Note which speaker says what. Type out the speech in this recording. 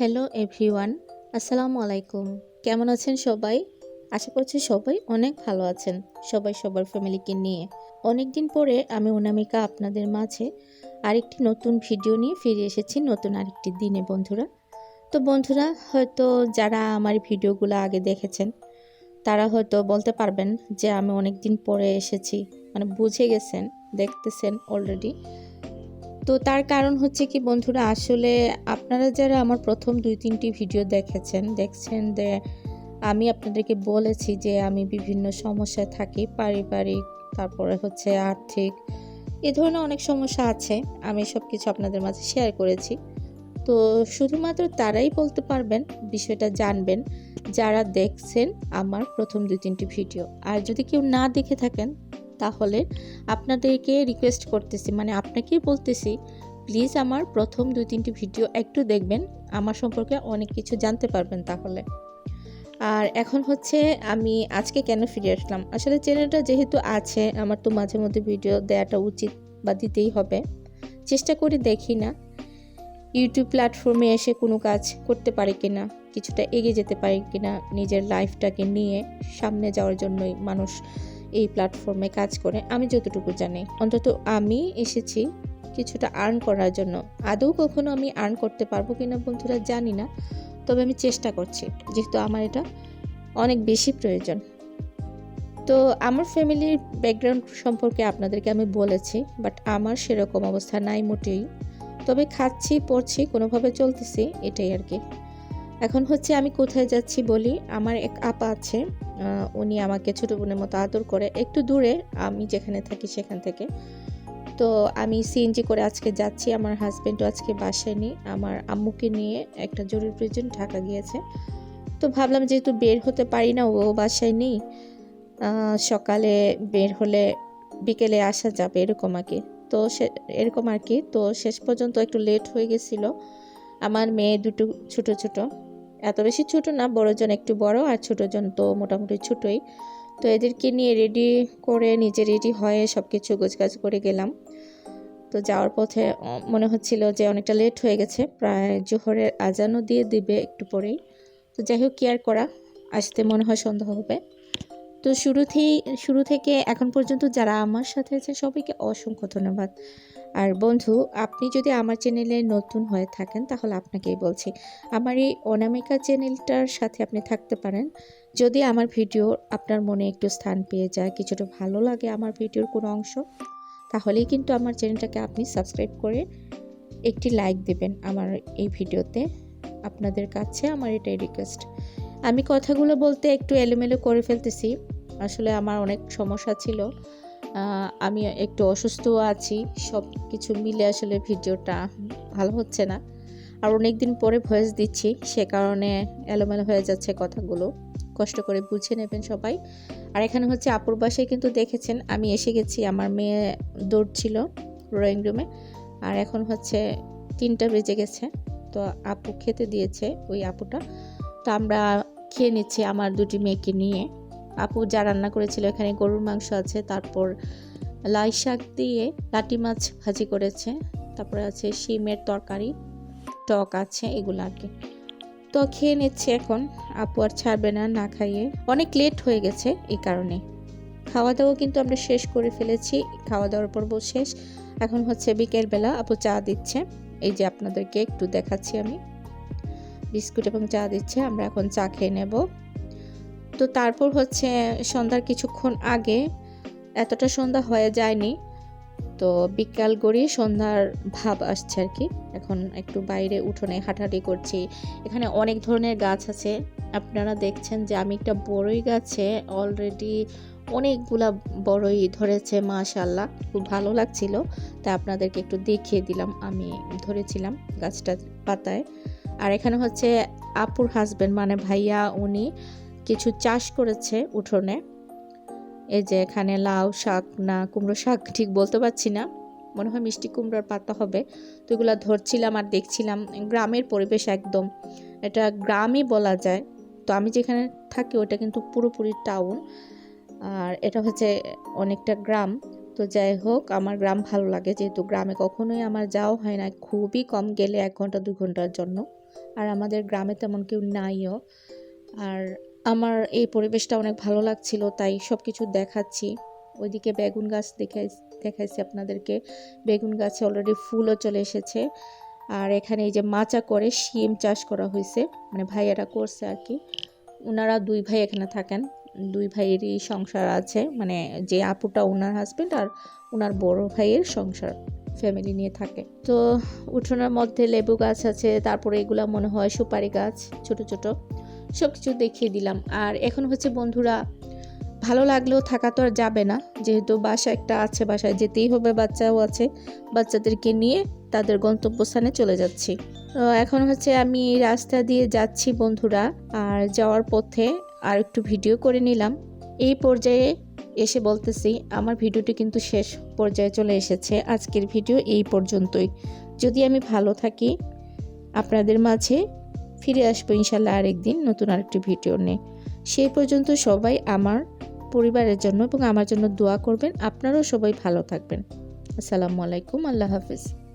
Speaker 1: Hello everyone, আসসালামু আলাইকুম। কেমন আছেন সবাই? আশা করছি সবাই অনেক ভালো আছেন, সবাই সবার ফ্যামিলিকে নিয়ে। অনেক দিন পরে আমি অনামিকা আপনাদের মাঝে আরেকটি নতুন ভিডিও নিয়ে ফিরে এসেছি, নতুন আরেকটি দিনে বন্ধুরা। তো বন্ধুরা, হয়তো যারা আমার ভিডিওগুলো আগে দেখেছেন, তারা হয়তো বলতে পারবেন যে আমি অনেক দিন পরে এসেছি মানে বুঝে গেছেন, দেখতেছেন অলরেডি তো তার কারণ হচ্ছে কি, বন্ধুরা, আসলে আপনারা যারা আমার প্রথম দুই, তিনটি ভিডিও দেখেছেন, দেখছেন যে আমি আপনাদেরকে বলেছি যে আমি বিভিন্ন সমস্যায় থাকি, পারিবারিক, তারপরে হচ্ছে আর্থিক, এ ধরনের অনেক সমস্যা আছে, আমি সব কিছু আপনাদের মাঝে শেয়ার করেছি। তো শুধুমাত্র তারাই বলতে পারবেন, বিষয়টা জানবেন, যারা দেখছেন আমার প্রথম দুই, তিনটি ভিডিও। আর যদি কেউ না দেখে থাকেন তাহলে আপনাদেরকে রিকোয়েস্ট করতেছি মানে আপনাকেই বলতেছি প্লিজ আমার প্রথম দুই তিনটি ভিডিও একটু দেখবেন, আমার সম্পর্কে অনেক কিছু জানতে পারবেন তাহলে। আর এখন হচ্ছে আমি আজকে কেন ফিরে আসলাম? আসলে চ্যানেলটা যেহেতু আছে, আমার তো মাঝে মধ্যে ভিডিও দেওয়াটা উচিত বা দিতেই হবে। চেষ্টা করে দেখি না ইউটিউব প্ল্যাটফর্মে এসে কোনো কাজ করতে পারি কিনা, কিছুটা এগিয়ে যেতে পারি কিনা, নিজের লাইফটাকে নিয়ে সামনে যাওয়ার জন্যই মানুষ এই প্ল্যাটফর্মে কাজ করে, আমি যতটুকু জানি। অন্তত আমি এসেছি কিছুটা আর্ন করার জন্য। আদৌ কখনো আমি আর্ন করতে পারব কিনা বন্ধুরা জানি না, তবে আমি চেষ্টা করছি, যেহেতু আমার এটা অনেক বেশি প্রয়োজন। তো আমার ফ্যামিলির ব্যাকগ্রাউন্ড সম্পর্কে আপনাদেরকে আমি বলেছি বাট আমার সেরকম অবস্থা নাই মোটেই। তবে খাচ্ছি, পড়ছি, কোনোভাবে চলতেছি, এটাই আর কি। এখন হচ্ছে আমি কোথায় যাচ্ছি বলি, আমার এক আপা আছে উনি আমাকে ছোটো বোনের মতো আদর করে একটু দূরে, আমি যেখানে থাকি সেখান থেকে। তো আমি সিএনজি করে আজকে যাচ্ছি, আমার হাজব্যান্ডও আজকে বাসায় নেই, আমার আম্মুকে নিয়ে একটা জরুরি প্রয়োজন ঢাকা গিয়েছে। তো ভাবলাম যেহেতু বের হতে পারি না, ও বাসায় নেই সকালে বের হলে বিকেলে আসা যাবে এরকম আর কি। তো সে, এরকম আর কি। তো শেষ পর্যন্ত একটু লেট হয়ে গেছিল। আমার মেয়ে দুটো, ছোট ছোট। এত বেশি ছোট না, বড়জন একটু বড় আর ছোটজন তো মোটামুটি ছোটই। তো এদেরকে নিয়ে রেডি করে, নিজে রেডি হয়ে সব কিছু গোছগাছ করে গেলাম। তো যাওয়ার পথে মনে হচ্ছিল যে অনেকটা লেট হয়ে গেছে, প্রায় জোহরের আজানও দিয়ে দিবে একটু পরেই। তো যাই হোক কেয়ার করা? আসতে মনে হয় সন্ধ্যা হবে। তো শুরুতেই, শুরু থেকে এখন পর্যন্ত যারা আমার সাথে আছে, সবাইকে অসংখ্য ধন্যবাদ। আর বন্ধু, আপনি যদি আমার চ্যানেলে নতুন হয়ে থাকেন, তাহলে আপনাকেই বলছি। আমার এই অনামিকা চ্যানেলটার সাথে আপনি থাকতে পারেন। যদি আমার ভিডিও আপনার মনে একটু স্থান পেয়ে যায়, কিছুটা ভালো লাগে আমার ভিডিওর কোনো অংশ, তাহলেই কিন্তু আমার চ্যানেলটাকে আপনি সাবস্ক্রাইব করে একটি লাইক দেবেন আমার এই ভিডিওতে। আপনাদের কাছে আমার এটাই রিকোয়েস্ট। আমি কথাগুলো বলতে একটু এলোমেলো করে ফেলতেছি। আসলে আমার অনেক সমস্যা ছিল। আমি একটু অসুস্থও আছি সব কিছু মিলে আসলে ভিডিওটা ভালো হচ্ছে না। আর অনেক দিন পরে ভয়েস দিচ্ছি, সে কারণে এলোমেলো হয়ে যাচ্ছে কথাগুলো। কষ্ট করে বুঝে নেবেন সবাই। আর এখানে হচ্ছে আপুর বাসায় কিন্তু দেখেছেন, আমি এসে গেছি, আমার মেয়ে দৌড়ছিল ড্রয়িং রুমে আর এখন হচ্ছে তিনটা বেজে গেছে, তো আপু খেতে দিয়েছে ওই আপুটা। তো আমরা খেয়ে নিচ্ছি আমার দুটি মেয়েকে নিয়ে। আপু যা রান্না করেছিল, এখানে গরুর মাংস আছে, তারপর লাই শাক দিয়ে লাটি মাছ ভাজি করেছে, তারপরে আছে শিমের তরকারি, টক আছে, এগুলো আর কি। তো খেয়ে নিচ্ছে এখন, আপু আর ছাড়বে না না খাইয়ে। অনেক লেট হয়ে গেছে এই কারণে। খাওয়া দাওয়া কিন্তু আমরা শেষ করে ফেলেছি খাওয়া দাওয়ার পর্ব শেষ। এখন হচ্ছে বিকেলবেলা আপু চা দিচ্ছে। এই যে আপনাদেরকে একটু দেখাচ্ছি আমি। বিস্কুট এবং চা দিচ্ছে, আমরা এখন চা খেয়ে নেব। তো তারপর হচ্ছে সন্ধ্যার কিছুক্ষণ আগে এতটা সন্ধ্যা হয়ে যায়নি, তো বিকাল গড়িয়ে সন্ধ্যার ভাব আসছে আর কি। এখন একটু বাইরে উঠোনে হাঁটাহাঁটি করছি। এখানে অনেক ধরনের গাছ আছে। আপনারা দেখছেন যে আমি একটা বড়ই গাছে অলরেডি অনেকগুলা বড়ই ধরেছে মাশাল্লাহ খুব ভালো লাগছিল। তাই আপনাদেরকে একটু দেখিয়ে দিলাম। আমি ধরেছিলাম গাছটার পাতায়। আর এখানে হচ্ছে আপুর হাজব্যান্ড মানে ভাইয়া, উনি কিছু চাষ করেছে উঠোনে। এই যে এখানে লাউ শাক না কুমড়ো শাক ঠিক বলতে পারছি না। মনে হয় মিষ্টি কুমড়োর পাতা হবে। তো এগুলো ধরছিলাম আর দেখছিলাম। গ্রামের পরিবেশ একদম। এটা গ্রামই বলা যায়। তো আমি যেখানে থাকি ওটা কিন্তু পুরোপুরি টাউন। আর এটা হচ্ছে অনেকটা গ্রাম। তো যাই হোক, আমার গ্রাম ভালো লাগে যেহেতু গ্রামে কখনোই আমার যাওয়া হয় না। খুবই কম গেলে এক ঘণ্টা, দু ঘণ্টার জন্য। আর আমাদের গ্রামে তেমন কেউ নাইও। আর আমার এই পরিবেশটা অনেক ভালো লাগছিল, তাই সব কিছু দেখাচ্ছি। ওইদিকে বেগুন গাছ দেখাই দেখাইছি আপনাদেরকে। বেগুন গাছে অলরেডি ফুলও চলে এসেছে। আর এখানে এই যে মাচা করে শিম চাষ করা হয়েছে মানে ভাইয়ারা করছে আর কি। ওনারা দুই ভাই এখানে থাকেন, দুই ভাইয়েরই সংসার আছে মানে যে আপুটা ওনার হাজবেন্ড আর ওনার বড় ভাইয়ের সংসার ফ্যামিলি নিয়ে থাকে। তো উঠোনের মধ্যে লেবু গাছ আছে, তারপরে এগুলা মনে হয় সুপারি গাছ, ছোট ছোট। সব কিছু দেখিয়ে দিলাম। আর এখন হচ্ছে বন্ধুরা, ভালো লাগলেও থাকা তো আর যাবে না। যেহেতু বাসা একটা আছে, বাসায় যেতেই হবে, বাচ্চাও আছে। বাচ্চাদেরকে নিয়ে তাদের গন্তব্যস্থানে চলে যাচ্ছি। এখন হচ্ছে আমি রাস্তা দিয়ে যাচ্ছি বন্ধুরা। আর যাওয়ার পথে আর একটু ভিডিও করে নিলাম। এই পর্যায়ে এসে বলতেছি, আমার ভিডিওটি কিন্তু শেষ পর্যায়ে চলে এসেছে। আজকের ভিডিও এই পর্যন্তই। যদি আমি ভালো থাকি, আপনাদের মাঝে ফিরে আসব ইনশাল্লাহ আরেকদিন নতুন আরেকটি ভিডিও নিয়ে। সেই পর্যন্ত সবাই আমার পরিবারের জন্য এবং আমার জন্য দোয়া করবেন। আপনারাও সবাই ভালো থাকবেন। আসসালামু আলাইকুম। আল্লাহ হাফিজ।